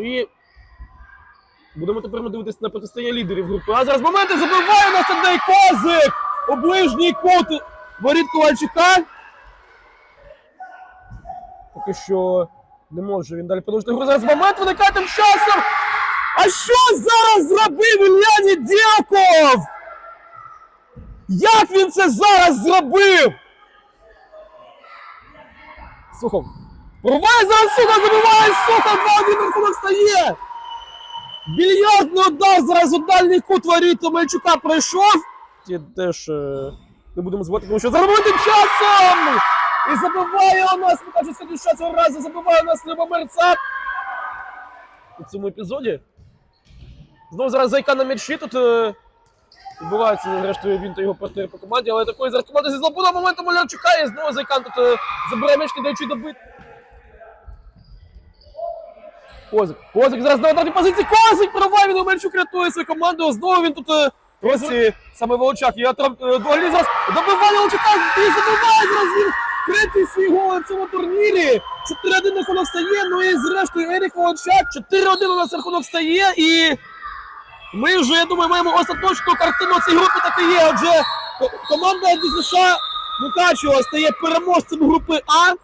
І будемо тепер дивитися на протистояння лідерів групи. А зараз моменти забиває нас Андрій Козик! У ближній кут воріт Ковальчука. Поки що не може він далі продовжити гру. Зараз момент виникає тим часом. А що зараз зробив Ілля Недяков? Як він це зараз зробив? Сухов. Порває зараз Сухов, забиває Сухов, 2-1 рахунок стає. Більярдний удар зараз у дальній кут воріт Омельчука пройшов. Ті теж е, не будемо звати, тому що зараз тим часом! І забиває у нас, Мукачевська душа цього разу забиває у нас Любомир Цап. У цьому епізоді. Знову зараз зайка на м'ячі тут. Е, Відбувається, зрештою, він та його партнер по команді, але такої зараз команда зі злобуного моменту Малярчука і знову Зайкан тут е, забирає м'яч, не даючи добити. Козик. Козик зараз на ударній позиції. Козик проває, він Омельчук рятує свою команду. Знову він тут е, Росі, саме Волочак. Я там е, зараз добиває Волочака і забиває зараз він третій свій гол на цьому турнірі. 4-1 рахунок стає. Ну і зрештою Ерік Волочак. 4-1 у нас рахунок стає і. Ми вже, я думаю, маємо остаточну картину цієї групи так і є. Отже, ко- команда ДСШ Мукачева стає переможцем групи А.